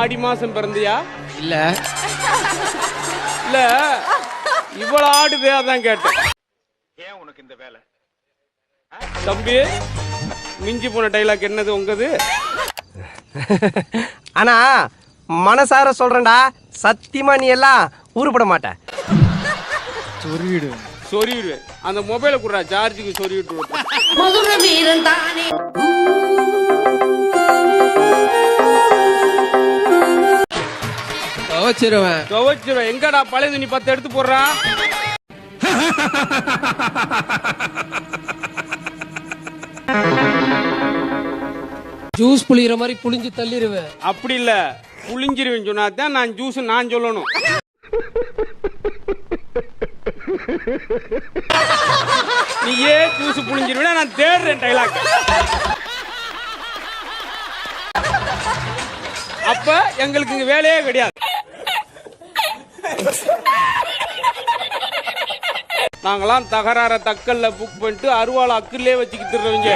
ஆடி மாசம் பிறந்தியா? இல்ல. இல்ல. இவ்வளவு ஆடுதே அதான் கேட்டேன். ஏன் உனக்கு இந்த வேலை? தம்பி மிஞ்சி போன டைலாக் என்னது உங்கது? ஆனா மனசார சொல்றேன்டா. சத்தியமா நீ எல்லாம் ஊருப்பட மாட்ட. சொருவிடுவேன் அந்த மொபைலை குடுறா சார்ஜுக்கு சொருவிட்டு விட்டுறேன். துவச்சிருவேன். துவைச்சிருவேன். எங்கடா பழைய துணி பத்து எடுத்து போடுறா? ஜூஸ் புளிகிற மாதிரி புளிஞ்சு தள்ளிடுவேன் அப்படி இல்ல. புளிஞ்சிருவேன் சொன்னா தான் நான் ஜூஸ் நான் சொல்லணும். நீயே ஜூஸ் புளிஞ்சிருவேன் நான் தேடுறேன் டைலாக் அப்ப எங்களுக்கு இங்க வேலையே கிடையாது. நாங்களாம் தகராற தக்கல்ல புக் பண்ணிட்டு அருவாளை அக்கிலே வச்சுக்கிட்டு இருக்கவங்க